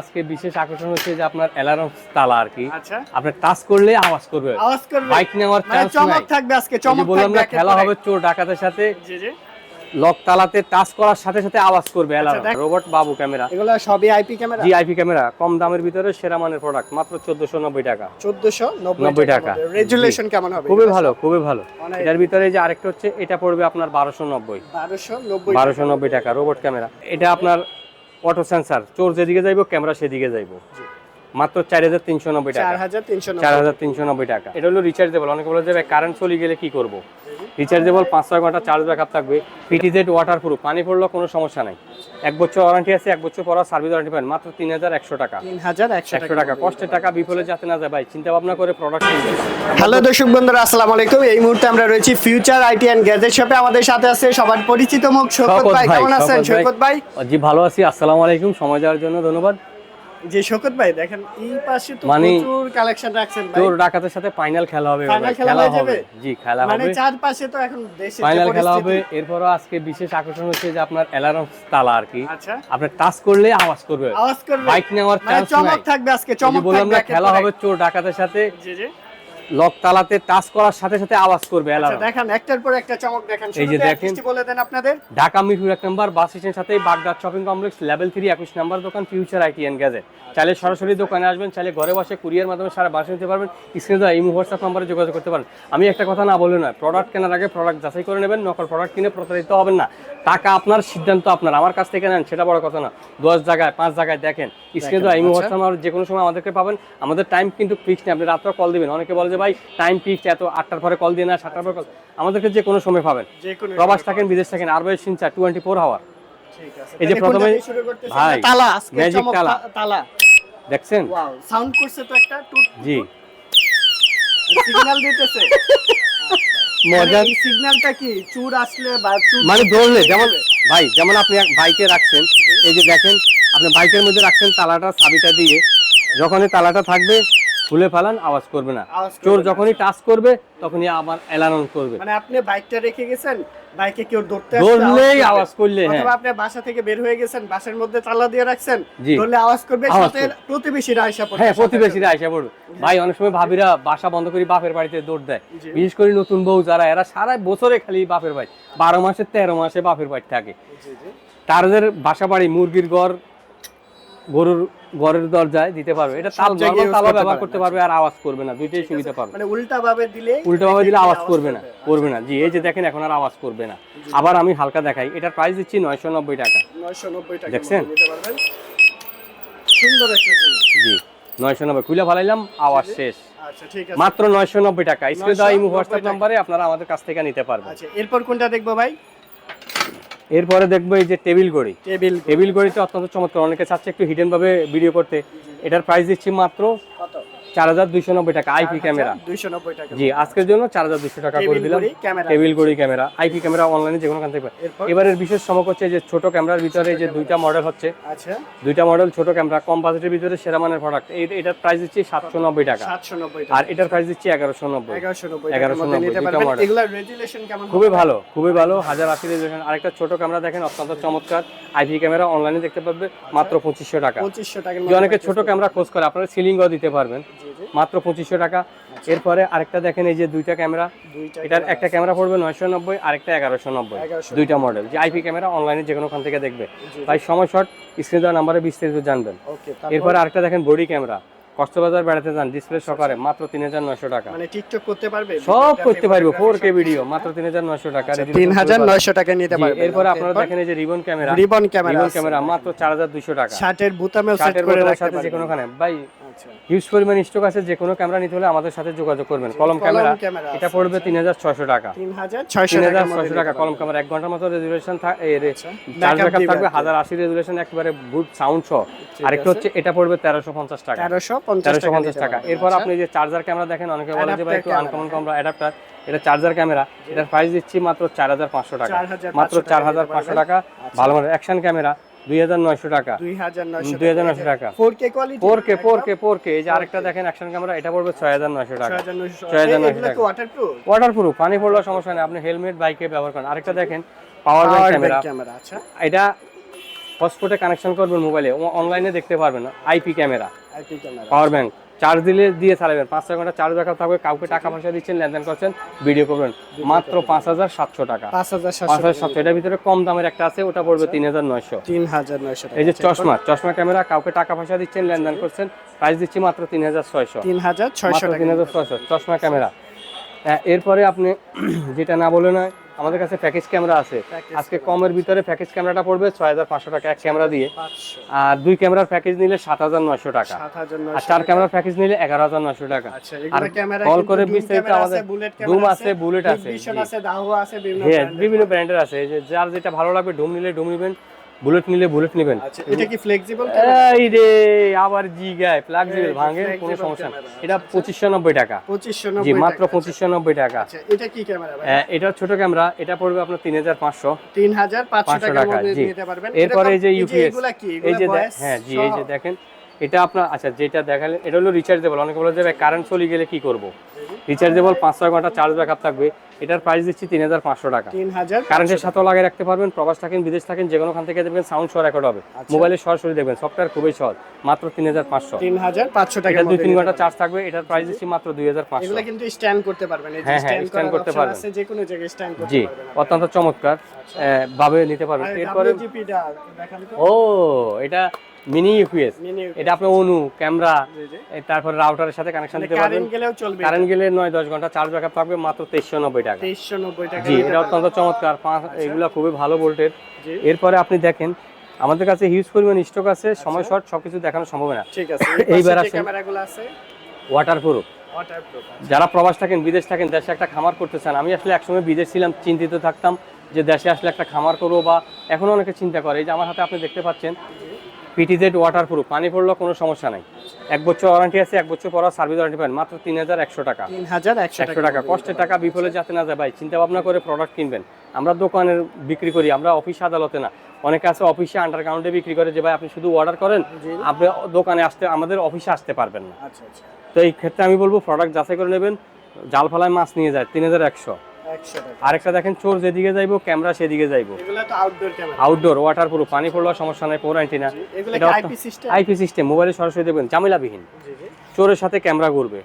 আজকে বিশেষ আকর্ষণ হচ্ছে যে আপনার অ্যালার্ম তালা আর কি। আচ্ছা। আপনার টাচ করলে আওয়াজ করবে। আওয়াজ করবে। বাইক নেওয়ার মানে চান্স চমক থাকবে আজকে চমক বললাম না খেলা হবে চোর ডাকাতের সাথে। জি জি। লক তালাতে টাচ করার সাথে সাথে আওয়াজ করবে অ্যালার্ম আচ্ছা, রোবট বাবু ক্যামেরা। এগুলো সবই আইপি ক্যামেরা? জি আইপি ক্যামেরা। কম দামের ভিতরে সেরা মানের প্রোডাক্ট মাত্র চোদ্দশো নব্বই টাকা। 1490 নব্বই টাকা। রেজুলেশন কেমন হবে? খুবই ভালো খুবই ভালো। অনেক। এটার ভিতরে যে আরেকটা হচ্ছে এটা পড়বে আপনার বারোশো নব্বই। 1290 বারোশো নব্বই টাকা রোবট ক্যামেরা। এটা আপনার অটো সেন্সার চোর যেদিকে যাইবো ক্যামেরা সেদিকে যাইবো। মাত্র চার হাজার তিনশো নব্বই টাকা। চার হাজার তিনশো নব্বই। টাকা। এটা হলো রিচার্জেবল অনেকে বলে যাবে কারেন্ট চলে গেলে কি করব? রিচার্জেবল পাঁচ ছয় ঘণ্টা চার্জ ব্যাকআপ থাকবে। পিটিজেড ওয়াটার প্রুফ পানি পড়লেও কোনো সমস্যা নাই। এক বছর ওয়ারেন্টি আছে এক বছর পর সার্ভিস ওয়ারেন্টি পাবেন। মাত্র তিন হাজার একশো টাকা। 3100 একশো টাকা। কষ্টের টাকা বিফলে যাতে না যায় ভাই। চিন্তা ভাবনা করে প্রোডাক্ট কিনবেন। হ্যালো দর্শক বন্ধুরা আসসালামু আলাইকুম। এই মুহূর্তে আমরা রয়েছি ফিউচার আইটি এন্ড গ্যাজেট শপে আমাদের সাথে আছে সবার পরিচিত মুখ শৌকত ভাই। কেমন আছেন শৌকত ভাই? জি ভালো আছি। আসসালামু আলাইকুম। সময় দেওয়ার জন্য ধন্যবাদ। শৌকত ভাই দেখেন এই পাশে তো মানে- প্রচুর কালেকশন রাখছেন ভাই। তোর ডাকাতের সাথে ফাইনাল খেলা হবে খেলা হবে। জি খেলা মানে চার পাশে তো এখন দেশে ফাইনাল খেলা হবে। এরপরও আজকে বিশেষ আকর্ষণ হচ্ছে যে আপনার অ্যালার্ম তালা আর কি। আচ্ছা। আপনার টাচ করলে আওয়াজ করবে। আওয়াজ করবে। বাইক নেওয়ার মানে চান্স চমক থাকবে আজকে যে চমক বললাম থাকবে না খেলা হবে চোর ডাকাতের সাথে। জি জি। লক তালাতে টাচ করার সাথে সাথে আওয়াজ করবে আচ্ছা অ্যালার্ম দেখান একটার পর একটা চমক দেখান। এই যে দেখেন। বলে দেন আপনাদের। ঢাকা মিরপুর এক নম্বর বাস স্টেশন সাথেই Baghdad shopping complex level three একুশ নাম্বার দোকান ফিউচার আইটি এন্ড গ্যাজেট চাইলে সরাসরি দোকানে আসবেন চাইলে ঘরে বসে কুরিয়ার মাধ্যমে সারা বাসে নিতে পারবেন। স্ক্রিনে দেওয়া এই হোয়াটসঅ্যাপ নাম্বারে যোগাযোগ করতে পারেন। আমি একটা কথা না বলে নয় প্রোডাক্ট কেনার আগে প্রোডাক্ট যাচাই করে নেবেন নকল প্রোডাক্ট কিনে প্রতারিত হবেন না। টাকা আপনার সিদ্ধান্ত আপনার। আমার কাছ থেকে নেন সেটা বড় কথা না। দশ জায়গায় পাঁচ জায়গায় দেখেন। স্ক্রিনে দেওয়া আচ্ছা। হোয়াটসঅ্যাপ নাম্বার যে কোনো সময় আমাদেরকে পাবেন। আমাদের টাইম কিন্তু ফিক্সড নেই। আপনি রাত্রে কল দিবেন। অনেকে বলে যে ভাই টাইম ফিক্সড এত আটটার পরে কল দিয়ে না সাতটার পরে কল আমাদেরকে যে কোনো সময় পাবেন। প্রবাস থাকেন বিদেশ থাকেন আর বয়স সিনচা টোয়েন্টি ফোর হাওয়ার এই যে প্রথমে-? ভাই, তালা আজকে তালা। তালা। দেখছেন? সাউন্ড করছে তো একটা জি। সিগন্যাল দিতেছে। মজার। সিগন্যালটা কি? চুর আসলে বা মানে ধরলে যেমন ভাই যেমন আপনি বাইকে রাখছেন এই যে দেখেন আপনি বাইকের মধ্যে রাখছেন তালাটা চাবিটা দিয়ে যখনই তালাটা থাকবে খুলে ফেলান আওয়াজ করবে না। চোর যখনই টাচ করবে তখনই আবার অ্যালার্ম করবে। মানে আপনি বাইকটা রেখে গেছেন বাইকে কেউ ধরতে আসলে ধরলেই আওয়াজ করলে হ্যাঁ। অথবা আপনি বাসা থেকে বের হয়ে গেছেন বাসার মধ্যে তালা দিয়ে রাখছেন ধরলে আওয়াজ করবে সাথে। প্রতিবেশীরা আয়সা পড়বে হ্যাঁ প্রতিবেশীরা আইসা পড়বে। ভাই অনেক সময় ভাবিরা বাসা বন্ধ করে বাপের বাড়িতে দৌড় দেয়। বিশেষ করে নতুন বউ যারা এরা সারা বছরে খালি বাপের বাড়ি। বারো মাসে তেরো মাসে বাপের বাড়ি থাকে। তাদের বাসা বাড়ি মুরগির ঘর গরুর ঘরের দরজায় দিতে পারবে। এটা তাল তালা ব্যবহার করতে পারবে আর আওয়াজ করবে না দুইটাই সুবিধা পাবে। মানে উল্টা ভাবে দিলে উল্টো ভাবে দিলে আওয়াজ করবে না করবে। না। জি এই যে দেখেন এখন আর আওয়াজ করবে না। আবার আমি হালকা দেখাই এটার প্রাইস দিচ্ছি নয়শো নব্বই টাকা। 990 টাকা দেখছেন? নিতে পারবেন। সুন্দর একটা জিনিস। জি নয়শো নব্বই। খুলে ফালাইলাম আওয়াজ শেষ। আচ্ছা ঠিক আছে। মাত্র নয়শো নব্বই টাকা। স্ক্রিনে দেওয়া 990 হোয়াটসঅ্যাপ। নাম্বারে আপনারা আমাদের কাছ থেকে নিতে পারবেন। আচ্ছা এরপর কোনটা দেখব ভাই? এরপরে দেখব এই যে টেবিল গড়ি টেবিল টেবিল গড়িতে অত্যন্ত চমৎকার অনেকে চাচ্ছে একটু হিডেন ভাবে ভিডিও করতে। এটার প্রাইস দিচ্ছি মাত্র কত? চার হাজার দুইশো নব্বই টাকা আইপি ক্যামেরা। 290 টাকা জি আজকের জন্য চার হাজার দুশো টাকা করে দিলাম। টেবিল ঘড়ি ক্যামেরা আইপি ক্যামেরা অনলাইনে যে কোনো কান থেকে। এবারের বিশেষ চমক হচ্ছে যে ছোট ক্যামেরার ভিতরে যে দুইটা মডেল হচ্ছে আচ্ছা। দুইটা মডেল ছোট ক্যামেরা কম বাজেটের ভিতরে সেরা মানের প্রোডাক্ট এটার প্রাইস দিচ্ছি সাতশো নব্বই টাকা। 790 টাকা। আর এটার প্রাইস দিচ্ছি এগারোশো নব্বই। 1190 টাকার 1190 মধ্যে নিতে দুইটা কেমন খুবই ভালো খুবই ভালো হাজার আশি রেজুলেশন আরেকটা ছোট ক্যামেরা দেখেন অত্যন্ত চমৎকার। আইপি ক্যামেরা অনলাইনে দেখতে পারবে মাত্র পঁচিশশো টাকা। 2500 টাকার যে মধ্যে অনেকে ছোট ক্যামেরা খোঁজ করে আপনারা সিলিংও দিতে পারবেন। মাত্র পঁচিশশো টাকা। এরপরে আরেকটা দেখেন এই যে দুইটা ক্যামেরা। এটার একটা ক্যামেরা পড়বে নয়শো নব্বই আরেকটা এগারোশো নব্বই। দুইটা মডেল যে আইপি ক্যামেরা অনলাইনে যে কোনোখান থেকে দেখবে। তাই সময় শর্ট স্ক্রিন দেওয়া নাম্বারে বিস্তারিত জানবেন। এরপরে আরেকটা দেখেন বডি ক্যামেরা কক্সবাজার বেড়াতে যান ডিসপ্লে সহকারে মাত্র তিন হাজার নয়শো টাকা। মানে টিকটক করতে পারবে? সব করতে পারবে ফোর কে ভিডিও মাত্র তিন হাজার নয়শো টাকা। তিন হাজার নয়শো টাকা নিতে পারবে। এরপরে আপনারা দেখেন এই যে ribbon camera ribbon camera ribbon camera মাত্র চার হাজার দুইশো টাকা। শার্টের বুতামেও সেট শার্টের করে রাখতে সাথে যে পারবে। কোনোখানে ভাই আচ্ছা হিউজ পরিমাণ স্টক আছে যে কোনো ক্যামেরা নিতে হলে আমাদের সাথে যোগাযোগ করবেন। কলম ক্যামেরা এটা পড়বে তিন হাজার ছয়শো টাকা। তিন হাজার ছয়শো তিন টাকা কলম ক্যামেরা এক ঘণ্টার মতো রেজুলেশন দিবে থাকবে হাজার আশি রেজুলেশন একেবারে গুড সাউন্ড সহ আরেকটা হচ্ছে এটা পড়বে তেরোশো পঞ্চাশ টাকা। তেরোশো পঞ্চাশ টাকা। এরপর আচ্ছা। আপনি যে চার্জার ক্যামেরা দেখেন অনেকে বলে যে ভাই একটু আনকমন ক্যামেরা অ্যাডাপ্টার এটা চার্জার ক্যামেরা এটার প্রাইস দিচ্ছি মাত্র চার হাজার পাঁচশো টাকা। মাত্র চার হাজার পাঁচশো টাকা ভালো মানের অ্যাকশন ক্যামেরা টাকা। টাকা। কোয়ালিটি এই যে আরেকটা দেখেন অ্যাকশন ক্যামেরা এটা পড়বে টাকা। টাকা। ওয়াটারপ্রুফ পানি সমস্যা নেই আপনি হেলমেট বাইকে ব্যবহার করেন। আরেকটা দেখেন পাওয়ার ব্যাংক ক্যামেরা ক্যামেরা আচ্ছা। এটা হটস্পটে কানেকশন করবেন মোবাইলে অনলাইনে দেখতে পারবেন। IP camera IP camera power bank charge দিলে দিয়ে চালাবেন। পাঁচ ছয় ঘণ্টা চার্জ ব্যাকআপ থাকবে কাউকে টাকা পয়সা দিচ্ছেন লেনদেন করছেন ভিডিও করবেন। মাত্র পাঁচ হাজার সাতশো টাকা। পাঁচ হাজার সাতশো এটার ভিতরে কম দামের একটা আছে ওটা পড়বে তিন হাজার নয়শো। তিন হাজার নয়শো এই যে চশমা চশমা ক্যামেরা কাউকে টাকা পয়সা দিচ্ছেন লেনদেন করছেন প্রাইস দিচ্ছি মাত্র তিন হাজার ছয়শো। তিন হাজার ছয়শো টাকা। তিন হাজার ছয়শো চশমা ক্যামেরা। এরপরে আপনি যেটা না বলে নয় আমাদের কাছে প্যাকেজ ক্যামেরা আছে। আজকে কমের ভিতরে প্যাকেজ ক্যামেরাটা পড়বে ছয় হাজার পাঁচশো টাকা এক ক্যামেরা দিয়ে। আর দুই ক্যামেরার প্যাকেজ নিলে সাত হাজার নয়শো টাকা। আর চার ক্যামেরার প্যাকেজ নিলে এগারো হাজার নয়শো টাকা। আচ্ছা আর কল করে বিস্তারিত আমাদের ডুম আছে বুলেট আছে হ্যাঁ বিভিন্ন ব্র্যান্ডের আছে। যার যেটা ভালো লাগবে ডুম নিলে ডুম নিবেন। বুলেট নিলে বুলেট নেবেন। আচ্ছা এটা কি ফ্লেক্সিবল এই রে আবার জি গায় ফ্লেক্সিবল ভাঙে কোনো সমস্যা না এটা পঁচিশশো নব্বই টাকা। 2590 জি মাত্র টাকা। পঁচিশশো নব্বই টাকা। আচ্ছা এটা কি ক্যামেরা ভাই? এটা ছোট ক্যামেরা এটা পড়বে আপনার তিন হাজার পাঁচশো। তিন হাজার পাঁচশো পাঁচশো টাকার টাকা মধ্যে জি। নিতে পারবেন। এরপরে এই যে ইউপিএস এগুলা কি? এই যে হ্যাঁ জি এই যে দেখেন। এটা আপনার আচ্ছা যেটা দেখালেন এটা হলো রিচার্জেবল অনেকে বলে যে কারেন্ট চলে গেলে কি করব? রিচার্জেবল পাঁচ ছয় ঘণ্টা চার্জ ব্যাকআপ থাকবে এটার প্রাইস দিচ্ছি তিন হাজার পাঁচশো টাকা। তিন হাজার কারেন্টের সাথেও লাগিয়ে রাখতে পারবেন প্রবাস থাকেন বিদেশ থাকেন যে কোনোখান থেকে দেখবেন সাউন্ড সহ রেকর্ড হবে। মোবাইলে সরাসরি দেখবেন সফটওয়্যার খুবই সহজ মাত্র তিন হাজার পাঁচশো। তিন হাজার পাঁচশো টাকা দুই তিন ঘণ্টা চার্জ থাকবে এটার প্রাইস দিচ্ছি মাত্র দুই হাজার পাঁচশো। কিন্তু স্ট্যান্ড করতে পারবেন হ্যাঁ, হ্যাঁ, স্ট্যান্ড করতে পারবেন। যে কোনো জায়গায় স্ট্যান্ড করতে জি। অত্যন্ত চমৎকার। আহ, ভাবে নিতে পারবেন। এরপরে ও এটা মিনি ইউপিএস এটা আপনার অনু ক্যামেরা জি রাউটারের সাথে কানেকশন দিতে পারবেন। কারেন্ট গেলেও চলবে কারেন্ট গেলে ঘণ্টা চার্জ ব্যাকআপ থাকবে মাত্র তেইশশো নব্বই টাকা। তেইশশো নব্বই টাকা। জি এটা অত্যন্ত চমৎকার। পাঁচ এগুলো খুবই ভালো ভোল্টের জি। এরপরে আপনি দেখেন আমাদের কাছে হিউজ পরিমাণ স্টক আছে সময় শর্ট সবকিছু দেখানো সম্ভব না। ঠিক আছে। এইবার ক্যামেরাগুলো আছে। ওয়াটার প্রুফ ওয়াটারপ্রুফ যারা প্রবাস থাকেন বিদেশ থাকেন দেশে একটা খামার করতে চান আমি আসলে একসময় বিদেশ ছিলাম চিন্তিত থাকতাম যে দেশে আসলে একটা খামার করব বা এখনও অনেকে চিন্তা করে। এই যে আমার হাতে আপনি দেখতে পাচ্ছেন পিটিজেড ওয়াটার প্রুফ পানি পড়লেও কোনো সমস্যা নাই। এক বছর ওয়ারেন্টি আছে এক বছর পর সার্ভিস ওয়ারেন্টি পাবেন। মাত্র তিন হাজার একশো টাকা। তিন হাজার একশো টাকা। কষ্টের টাকা বিফলে যাতে না যায়। ভাই চিন্তা ভাবনা করে প্রোডাক্ট কিনবেন। আমরা দোকানের বিক্রি করি আমরা অফিস আদালতে না। অনেকে আছে অফিসে আন্ডারগ্রাউন্ডে বিক্রি করে যে ভাই আপনি শুধু অর্ডার করেন আপনি দোকানে আসতে আমাদের অফিসে আসতে পারবেন না। আচ্ছা আচ্ছা। তো এই ক্ষেত্রে আমি বলব প্রোডাক্ট যাচাই করে নেবেন। জাল ফালায় মাছ নিয়ে যায় তিন হাজার একশো। আরেকটা দেখেন চোর যেদিকে যাইবো ক্যামেরা সেদিকে যাইবো। আউটডোর ওয়াটার প্রুফ পানি পড়লেও সমস্যা নাই পোরাইনটি না এগুলো এটা কি অত- আইপি সিস্টেম মোবাইলে সরাসরি দেখবেন ঝামেলাবিহীন জি জি। চোরের সাথে ক্যামেরা ঘুরবে।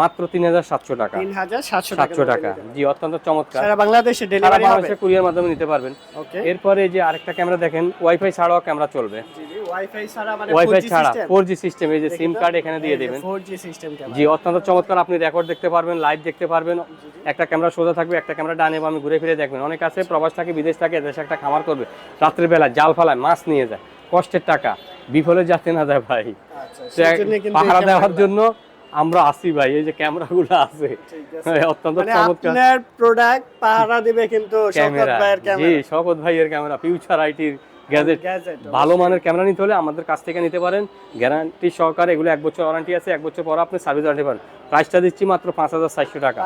মাত্র তিন হাজার সাতশো টাকা। তিন হাজার সাতশো টাকা জি অত্যন্ত চমৎকার। সারা বাংলাদেশে ডেলিভারি বাংলাদেশে কুরিয়ার মাধ্যমে নিতে পারবেন। এরপরে যে আরেকটা ক্যামেরা দেখেন ওয়াইফাই ছাড়াও ক্যামেরা চলবে। ওয়াইফাই ছাড়া ওয়াইফাই 4G ছাড়া system? ফোর জি সিস্টেম এই যে সিম কার্ড এখানে দিয়ে দেবেন। 4G সিস্টেম ক্যামেরা জি অত্যন্ত চমৎকার আপনি রেকর্ড দেখতে পারবেন লাইভ দেখতে পারবেন। একটা ক্যামেরা সোজা থাকবে একটা ক্যামেরা ডানে বামে ঘুরে ফিরে দেখবেন। অনেক আছে প্রবাস থাকে বিদেশ থাকে দেশে একটা খামার করবে। রাত্রের বেলা জাল ফালায় মাছ নিয়ে যায়। কষ্টের টাকা। বিফলে যাতে না যায় ভাই। আচ্ছা পাহারা দেওয়ার জন্য আমরা আসি ভাই এই যে ক্যামেরাগুলো আছে। আছে। অত্যন্ত মানে চমৎকার। আপনার প্রোডাক্ট পাহারা দিবে কিন্তু শওকত ক্যামেরা ভাইয়ের জি ক্যামেরা। ভাইয়ের ক্যামেরা ফিউচার আইটির গ্যাজেট ভালো মানের ক্যামেরা নিতে হলে আমাদের কাছ থেকে নিতে পারেন। গ্যারান্টি সহকারে এগুলো এক বছর ওয়ারেন্টি আছে এক বছর পর আপনি সার্ভিস ওয়ারেন্টি পাবেন প্রাইসটা দিচ্ছি মাত্র পাঁচ হাজার চারশো টাকা।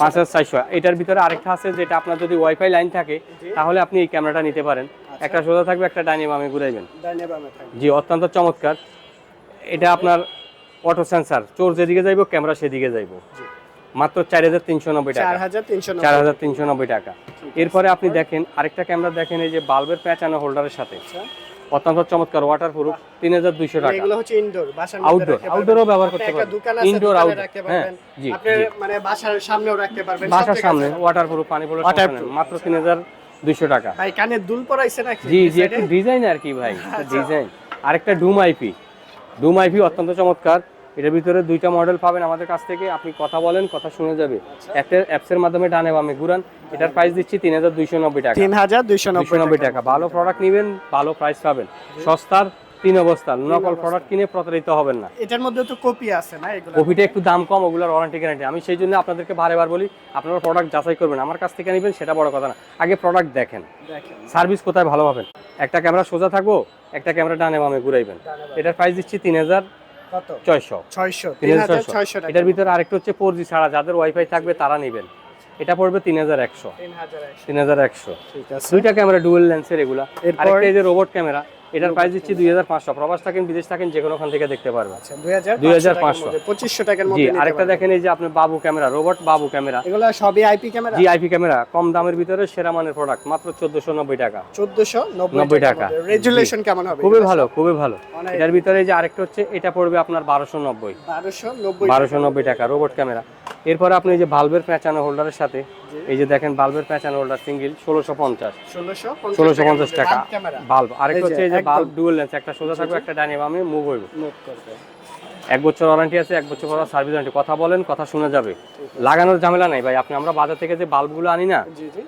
পাঁচ হাজার চারশো। এটার ভিতরে আরেকটা আছে যেটা আপনার যদি ওয়াইফাই লাইন থাকে তাহলে আপনি এই ক্যামেরাটা নিতে পারেন। একটা সোজা থাকবে একটা ডাইনি বামে ঘুরাইবেন। জি অত্যন্ত চমৎকার। এটা আপনার অটো সেন্সার চোর যেদিকে যাইবো ক্যামেরা সেদিকে যাইবো। মাত্র চার হাজার তিনশো নব্বই টাকা। চার হাজার তিনশো নব্বই। টাকা। এরপরে আপনি দেখেন আরেকটা ক্যামেরা দেখেন এই যে বাল্বের প্যাঁচানো হোল্ডারের সাথে। অত্যন্ত চমৎকার ওয়াটার প্রুফ তিন হাজার দুইশো টাকা। এগুলো হচ্ছে ইনডোর বাসার Outdoor, মধ্যে রাখতে outdoor ও পারবেন। ব্যবহার করতে পারবেন। outdoor, রাখতে হ্যাঁ, জি, মানে বাসার সামনেও রাখতে পারবেন। বাসার সামনে ওয়াটার প্রুফ পানি। সমস্যা মাত্র তিন হাজার দুইশো টাকা। ভাই কানে দুল পরাইছে নাকি? জি জি একটু ডিজাইন আর কি ভাই আচ্ছা। ডিজাইন। আরেকটা ডুম আইপি ডুম আইপি অত্যন্ত চমৎকার। এটার ভিতরে দুইটা মডেল পাবেন আমাদের কাছ থেকে। আপনি কথা বলেন কথা শুনে যাবে। একটা অ্যাপসের মাধ্যমে ডানে বামে ঘুরান। এটার প্রাইস দিচ্ছি তিন হাজার দুইশো নব্বই টাকা। তিন হাজার দুইশো নব্বই টাকা। ভালো প্রোডাক্ট নেবেন ভালো প্রাইস পাবেন। সস্তার তিন অবস্থা। নকল প্রোডাক্ট কিনে প্রতারিত হবেন না। এটার মধ্যে তো কপি আছে না এগুলো? কপিটা একটু দাম কম ওগুলোর ওয়ারেন্টি গ্যারান্টি আমি সেই জন্য আপনাদেরকে বারেবার বলি আপনারা প্রোডাক্ট যাচাই করবেন। আমার কাছ থেকে নেবেন সেটা বড় কথা না। আগে প্রোডাক্ট দেখেন। দেখেন। সার্ভিস কোথায় ভালো পাবেন? একটা ক্যামেরা সোজা থাকব একটা ক্যামেরা ডানে বামে ঘুরাইবেন। এটার প্রাইস দিচ্ছি তিন হাজার। কত? ছয়শো। ছয়শো তিন তিন হাজার হাজার ছয়শো। টাকা। এটার ভিতরে আরেকটা হচ্ছে ফোর জি ছাড়া যাদের ওয়াইফাই থাকবে তারা নেবেন। এটা পড়বে তিন হাজার একশো। তিন হাজার একশো। ঠিক আছে। দুইটা ক্যামেরা ডুয়েল লেন্সের এগুলা? আরেকটা এই যে রোবট ক্যামেরা এটার প্রাইস দিচ্ছি দুই হাজার পাঁচশো। প্রবাস থাকেন বিদেশ থাকেন যে কোনোখান থেকে দেখতে পারবেন। আচ্ছা 2500 2500 পঁচিশশো টাকার জি আরেকটা দেখেন এই যে আপনার বাবু ক্যামেরা রোবট বাবু ক্যামেরা। এগুলো সবই আইপি ক্যামেরা? জি আইপি ক্যামেরা কম দামের ভিতরে সেরা মানের প্রোডাক্ট মাত্র চোদ্দশো নব্বই টাকা। চোদ্দশো নব্বই টাকা। রেজুলেশন কেমন হবে? খুবই ভালো খুবই ভালো। অনেক। এটার ভিতরে যে আরেকটা হচ্ছে এটা পড়বে আপনার বারোশো নব্বই। বারোশো নব্বই বারোশো নব্বই টাকা রোবট ক্যামেরা। এরপরে আপনি যে ভালভের পেঁচানো হোল্ডারের সাথে এই যে দেখেন বাল্বের পেঁচানো হোল্ডার সিঙ্গেল ষোলোশো পঞ্চাশ। ষোলোশো পঞ্চাশ টাকা বাল্ব আরেকটা হচ্ছে এই যে বাল্ব ডুয়েল লেন্স একটা সোজা থাকবে একটা ডাইনে বামে মুভ হইব। এক বছর ওয়ারেন্টি আছে এক বছর পর সার্ভিস ওয়ারেন্টি কথা বলেন কথা শোনা যাবে। লাগানোর ঝামেলা নাই ভাই। আপনি আমরা বাজার থেকে যে বাল্বগুলো আনি না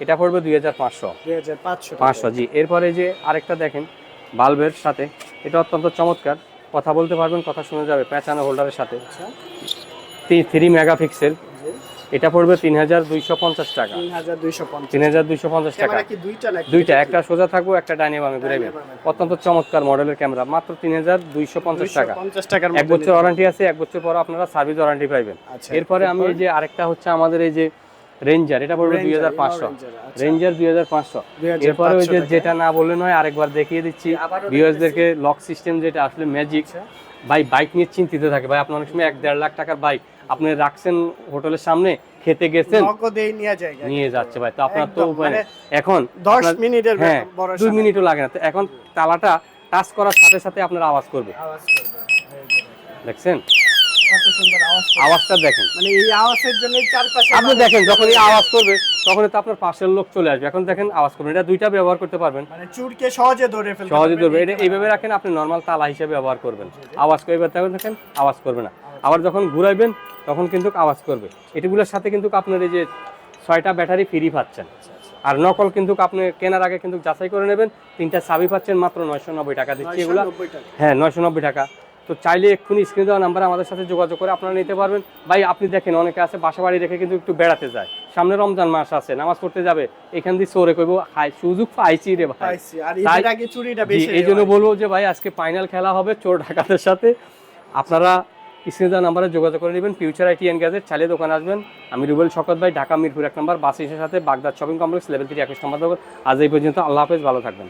এটা পড়বে দুই হাজার পাঁচশো। পাঁচশো জি। এরপরে যে আরেকটা দেখেন বাল্বের সাথে। এটা অত্যন্ত চমৎকার। কথা বলতে পারবেন কথা শোনা যাবে পেঁচানো হোল্ডারের সাথে। আচ্ছা। থ্রি মেগাপিক্সেল জি এটা পড়বে তিন হাজার দুইশো পঞ্চাশ টাকা। তিন হাজার দুইশো পঞ্চাশ। টাকা। দুইটা একটা সোজা থাকব একটা ডাইনে বামে ঘুরাইবেন অত্যন্ত চমৎকার মডেলের ক্যামেরা মাত্র তিন হাজার দুইশো পঞ্চাশ টাকা। এক বছর ওয়ারেন্টি আছে এক বছর পর আপনারা সার্ভিস ওয়ারেন্টি পাইবেন। আচ্ছা এরপরে আমি এই যে আরেকটা হচ্ছে আমাদের এই যে রেঞ্জার এটা পড়বে দুই হাজার পাঁচশো। আচ্ছা। রেঞ্জার দুই হাজার পাঁচশো। এরপরে ওই যে যেটা না বললে নয় আরেকবার দেখিয়ে দিচ্ছি। ভিউয়ার্সদেরকে লক সিস্টেম যেটা আসলে ম্যাজিক আচ্ছা। ভাই বাইক নিয়ে চিন্তিত থাকে। ভাই আপনার অনেক সময় এক দেড় লাখ টাকার বাইক আপনি রাখছেন হোটেলের সামনে খেতে গেছেন নিয়ে যাচ্ছে ভাই। তো আপনার তো মানে এখন দশ মিনিটের হ্যাঁ দুই মিনিটও লাগে না। তো এখন তালাটা টাচ করার সাথে সাথে আপনার আওয়াজ করবে। দেখছেন? আওয়াজটা দেখেন। মানে এই আওয়াজের জন্য চারপাশে আপনি দেখেন যখন এই আওয়াজ করবে তখন তো আপনার পাশের লোক চলে আসবে। এখন দেখেন আওয়াজ করবেন। এটা দুইটা ব্যবহার করতে পারবেন। মানে চুরকে সহজে ধরে ফেলতে সহজে ধরবে। এটা এইভাবে রাখেন আপনি নর্মাল তালা হিসেবে ব্যবহার করবেন। আওয়াজ করবে দেখেন আওয়াজ করবে না। আবার যখন ঘুরাইবেন তখন কিন্তু আওয়াজ করবে। এটিগুলোর সাথে কিন্তু আপনার এই যে ছয়টা ব্যাটারি ফ্রি পাচ্ছেন। আর নকল কিন্তু আপনি কেনার আগে কিন্তু যাচাই করে নেবেন। তিনটা চাবি পাচ্ছেন মাত্র নয়শো নব্বই টাকা দিচ্ছি এগুলা। হ্যাঁ নয়শো নব্বই টাকা। তো চাইলে এক্ষুনি স্ক্রিন দেওয়া নাম্বারে আমাদের সাথে যোগাযোগ করে আপনারা নিতে পারবেন। ভাই আপনি দেখেন অনেকে আছে বাসা বাড়ি রেখে কিন্তু একটু বেড়াতে যায়। সামনে রমজান মাস আছে নামাজ পড়তে যাবে এখান দিয়ে চোরে কইব হাই সুযোগ পাইছি রে ভাই। পাইছি। আর তাই- আগে চুরিটা বেশি এই জন্য বলব যে ভাই আজকে ফাইনাল খেলা হবে চোর ঢাকাতের সাথে। আপনারা স্ক্রিনে দেওয়া নাম্বারে যোগাযোগ করে নেবেন ফিউচার আইটি এন্ড গ্যাজেট চাইলে দোকান আসবেন। আমি রুবেল শকত ভাই ঢাকা মিরপুর এক নম্বর বাস সাথে Baghdad shopping complex level three একুশ নম্বর আজ এই পর্যন্ত আল্লাহ হাফেজ ভালো থাকবেন।